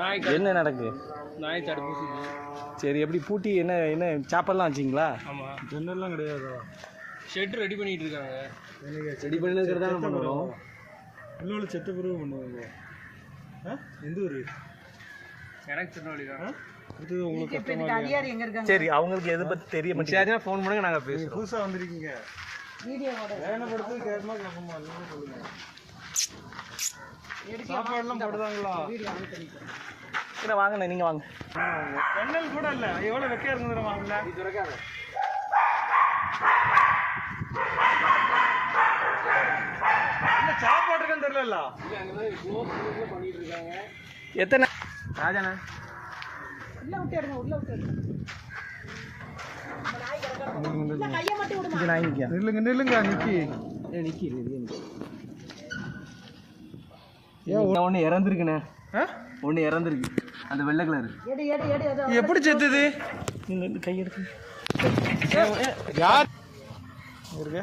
நாய் என்ன நடக்கு? நாய் தடுப்பூசி சரி எப்படி பூட்டி என்ன என்ன சாப்பாடுலாம் வச்சிங்களா? ஆமாம் ஜன்னல்லாம் கிடையாதா? ஷெட் ரெடி பண்ணிட்டு இருக்காங்க. ரெடி பண்ணிருக்கிறதா பண்ணுறோம் உள்ள உள்ள செத்த பிறகு பண்ணுவாங்க. ஆ? எந்த ஊர்? எனக்கு திருநெல்வேலி தான் அடுத்தது உங்களுக்கு கஷ்டமா சரி அவங்களுக்கு எதை பற்றி தெரிய மாட்டேங்குது. ஃபோன் பண்ணுங்க நாங்கள் இல்லையா? புதுசா வந்திருக்கீங்க. வேணப்படுத்து கேட்கமா கேட்கமா நீங்க சொல்லுங்க. சாப்பாடுலாம் போடுதாங்களா இல்லை வாங்கண்ணே நீங்கள் வாங்க. ஜன்னல் கூட இல்ல. எவ்வளவு வெக்கையா இருந்தது வாங்கல இல்ல சாப்பாட்டுக்கும் தெரியல எத்தனை? ராஜாண்ணா. இது நாய் நிற்கா நில்லுங்க நில்லுங்க நிக்கி. நிற்கி ஏன் ஒன்று இறந்துருக்குண்ணே. ஆ? ஒன்று இறந்துருக்கு. அந்த வெள்ளை கலர். எப்படி செத்துது? இந்த கை எடுத்து. யார்? இருக்கு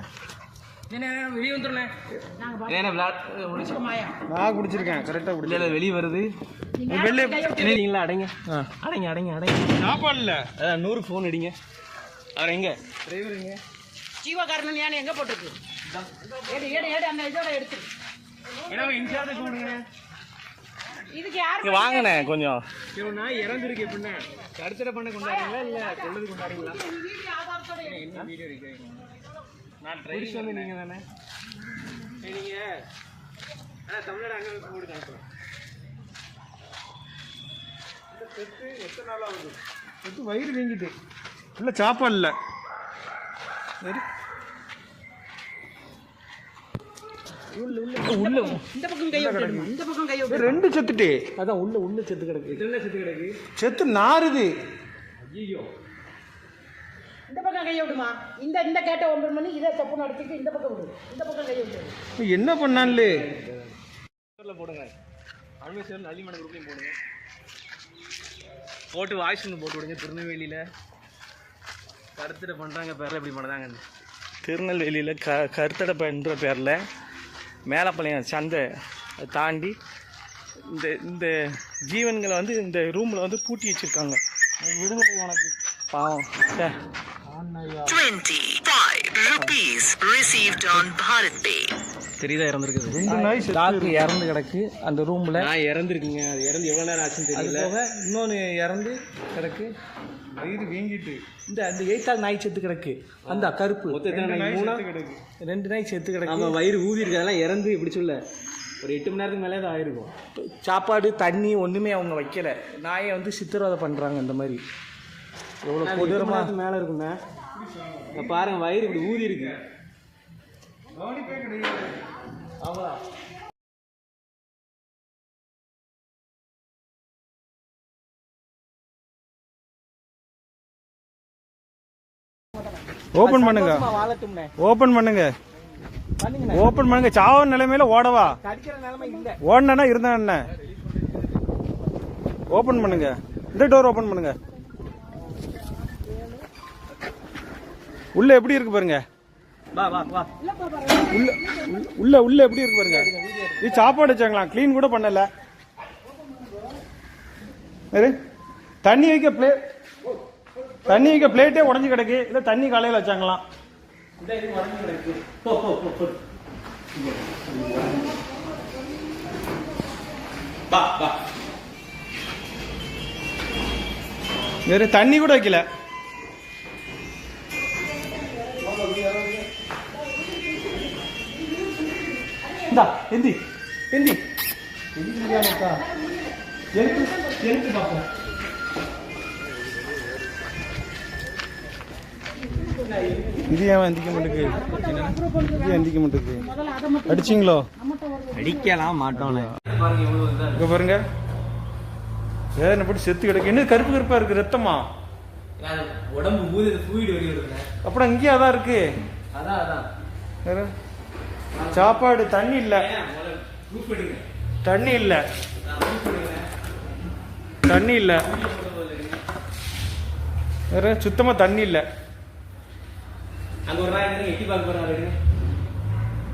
வெளியே வந்துடுண்ணே என்ன விளாட் நான் குடிச்சிருக்கேன் கரெக்டா குடிச்சேன் இல்லை வெளியே வருது. அடைங்க. அடைங்க அடைங்க அடைங்க. சாப்பாடு இல்ல. அதான் நூறு ஃபோன் அடிங்க. அவர் எங்க? ஜீவகாரணம் யானை எங்க போட்டிருக்கு? இதுக்கு வாங்கண்ணே கொஞ்சம். இவன் இறந்துருக்கு எப்படின்னா கருத்தடை பண்ண கொண்டாடுறீங்களா இல்லை கொள்ளது கொண்டாடுறீங்களா? என்ன வீடியோ எடுக்கிறீங்க நான் ட்ரை வந்து நீங்கள் தானே சரி நீங்கள் ஆ தமிழ்நாடு அங்கே போட்டு அனுப்புகிறேன் செத்து வயிறு வீங்கிட்டு. இல்ல சாப்பாடு இல்ல. சரி. உள்ள இந்த பக்கம் கையை விட்டுடுமா? இந்த பக்கம் கையை விட்டு ரெண்டு செத்துட்டே. அதான் உள்ள உள்ள செத்து கிடக்கு. இதெல்லாம் செத்து கிடக்கு. செத்து நாறுது. ஐயோ இந்த பக்கம் கையை விடுமா? இந்த இந்த கேட்ட ஒன்பது மணி இதை தப்பு நடத்திட்டு இந்த பக்கம் விடு. இந்த பக்கம் கையை விட்டு. என்ன பண்ணான்லே? போடுங்க. அண்மை சேர் நல்லிமன குரூப்லையும் போடுங்க. போட்டு வாய்ஸ் ஒன்று போட்டு விடுங்க திருநெல்வேலியில். கருத்தடை பண்ணுறாங்க பேரில் இப்படி பண்ணுறாங்க திருநெல்வேலியில் க கருத்தடை பண்ணுற பேரில் மேலப்பாளையம் சந்தை தாண்டி இந்த இந்த ஜீவன்களை வந்து இந்த ரூமில் வந்து பூட்டி வச்சுருக்காங்க. விடுதலை உனக்கு. பாவம். சே 25 rupees received on Bharat Pay. தெரியுதா இறந்துருக்குது. ரெண்டு நாய் டாக்டர் இறந்து கிடக்கு அந்த ரூமில். நான் இறந்துருக்குங்க. அது இறந்து எவ்வளோ நேரம் ஆச்சுன்னு தெரியல. போக இன்னொன்று இறந்து கிடக்கு. வயிறு வீங்கிட்டு. இந்த அந்த எய்த்தால் நாய் செத்து கிடக்கு. அந்த கருப்பு. கிடக்கு. ரெண்டு நாய் செத்து கிடக்கு. நம்ம வயிறு ஊதி இருக்கு. அதெல்லாம் இறந்து இப்படி சொல்ல. ஒரு எட்டு மணி நேரத்துக்கு மேலே தான் ஆயிருக்கும். சாப்பாடு தண்ணி ஒன்றுமே அவங்க வைக்கல. நாயை வந்து சித்திரவதை பண்ணுறாங்க இந்த மாதிரி. எவ்வளோ கொடூரமா. மேலே இருக்குண்ணே இங்க பாருங்க வயிறு இப்படி ஊதி இருக்கு. கவனிப்பே கிடையாது ஓபன் பண்ணுங்க. ஓபன் பண்ணுங்க. ஓபன் பண்ணுங்க. சாவ நிலைமையில ஓடவா கடிக்கிற நிலைமை இல்லை. ஓடனா இருந்தா என்ன? ஓபன் பண்ணுங்க. இந்த டோர் ஓபன் பண்ணுங்க. உள்ள எப்படி இருக்கு பாருங்க? வா வா வா. உள்ள உள்ள- எப்படி இருக்கு பாருங்க? இது சாப்பாடு வச்சாங்களா க்ளீன் கூட பண்ணல. தண்ணி வைக்க பிளே தண்ணி வைக்க பிளேட்டே உடஞ்சு கிடக்கு. இல்ல தண்ணி காலையில வச்சாங்களாம். வேற தண்ணி கூட வைக்கல. இந்தா எந்தி எந்தி எந்தி முடியாமக்கா எடுத்து எடுத்து பார்ப்போம். இது ஏன் எந்திக்க மாட்டேங்குது இது எந்திக்க மாட்டேங்குது அடிச்சிங்களோ? அடிக்கலாம் மாட்டோம்ல இங்க பாருங்க. வேதனை போட்டு செத்து கிடக்கு. என்ன கருப்பு கருப்பா இருக்கு ரத்தமா? உடம்பு வருதுண்ணே. அப்புறம் இங்கேயே அதான் இருக்கு. அதான் அதான். வேற? சாப்பாடு தண்ணி இல்ல. தண்ணி இல்ல. தண்ணி இல்ல. வேற சுத்தமா தண்ணி இல்ல. அங்க ஒரு இருக்கு எட்டி பார்க்க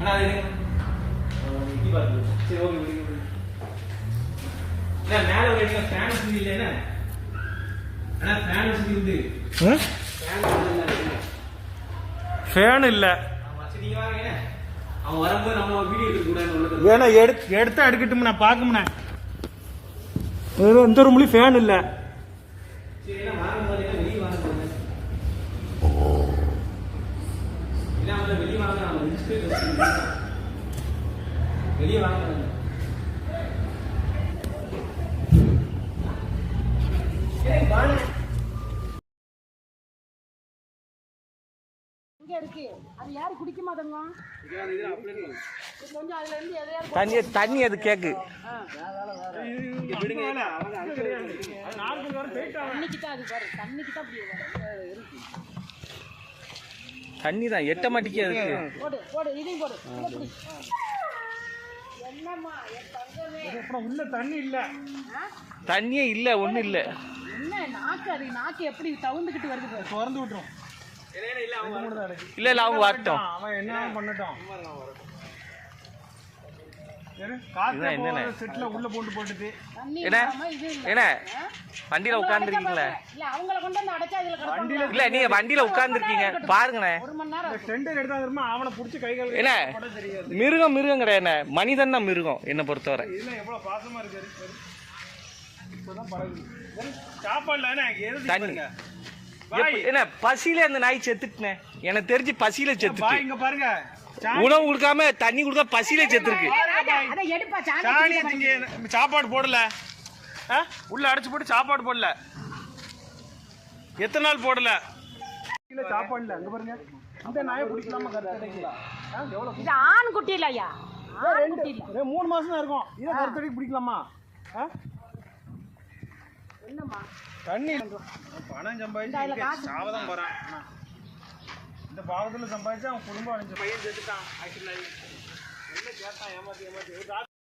அதை எட்டி சரி ஓகே மேல ஒரு இடத்துல ஃபேன் வசதி இல்லைன்னா ஃபேன் வசதி உண்டு ஃபேன் வசதி இல்லை. அவன் வரும்போது நம்ம வீடியோ எடுக்க கூடாதுன்னு உள்ளது வேணா எடுத்து எடுத்தா எடுக்கட்டும் நான் பார்க்கும்ண்ணே இந்த ரூம்லயும் ஃபேன் இல்லை. வாங்க. வெளியே வாங்க. இங்க இருக்கு. அது யாரு குடிக்க மாட்டோங்க கொஞ்சம் அதுல இருந்து எதையாவது தண்ணி தண்ணி அது கேக்கு. தண்ணிக்கு தான் அது பாரு தண்ணிக்கு தான் அப்படி. இருக்கு தண்ணி தான் எட்ட மாட்டிக்கே இருக்கு போடு போடு இதையும் போடு. என்னம்மா என் தங்கமே? அப்புறம் உள்ள தண்ணி இல்லை? தண்ணியே இல்ல ஒண்ணும் இல்ல. என்ன நாக்கு அது? நாக்கு எப்படி தவுந்துக்கிட்டு வருது. திறந்து விட்டுரும். இல்ல இல்ல அவங்க வரட்டும். அவன் என்ன பண்ணட்டும்? வண்டியில உட்காந்துருக்கீங்களே இல்ல அவங்கள கொண்டு வந்து அடைச்சா இதுல கிடப்பாங்க. இல்ல நீங்க வண்டியில உட்காந்துருக்கீங்க பாருங்கண்ணே ஒரு மணி நேரம் இருக்கும். டெண்டர் எடுத்தா திரும்ப அவனை புடிச்சு கை கால் என்ன? மிருகம் மிருகம் கிடையாது. மனிதன் தான் மிருகம் என்னை பொறுத்தவரை. சாப்பாடுல தண்ணி. என்ன பசியில அந்த நாய் செத்துட்டுனே எனக்கு தெரிஞ்சு பசியில இங்க பாருங்க. உணவு கொடுக்காம தண்ணி கொடுக்க பசியில செத்துருக்கு. சாப்பாடு போடல? உள்ள அடைச்சு போட்டு சாப்பாடு போடல. எத்தனை நாள் போடல? இல்ல சாப்பாடு இல்ல அங்க பாருங்க. இந்த நாயை பிடிக்கலாமா கருத்தடைக்கு ஆ, எவ்வளவு? இது ஆண் குட்டி இல்ல ஐயா ஆண் குட்டி இல்ல ஒரே மூணு மாசம் தான் இருக்கும். இதை கருத்தடைக்கு பிடிக்கலாமா? என்னம்மா? தண்ணி. பணம் சம்பாதிச்சு சாவதான் போறான். இந்த பாவத்துல சம்பாதிச்சு அவன் குடும்பம் அழிஞ்ச பையன் செத்துட்டான். ஆக்சுவலா என்ன கேட்டான் ஏமாத்தி ஏமாத்தி.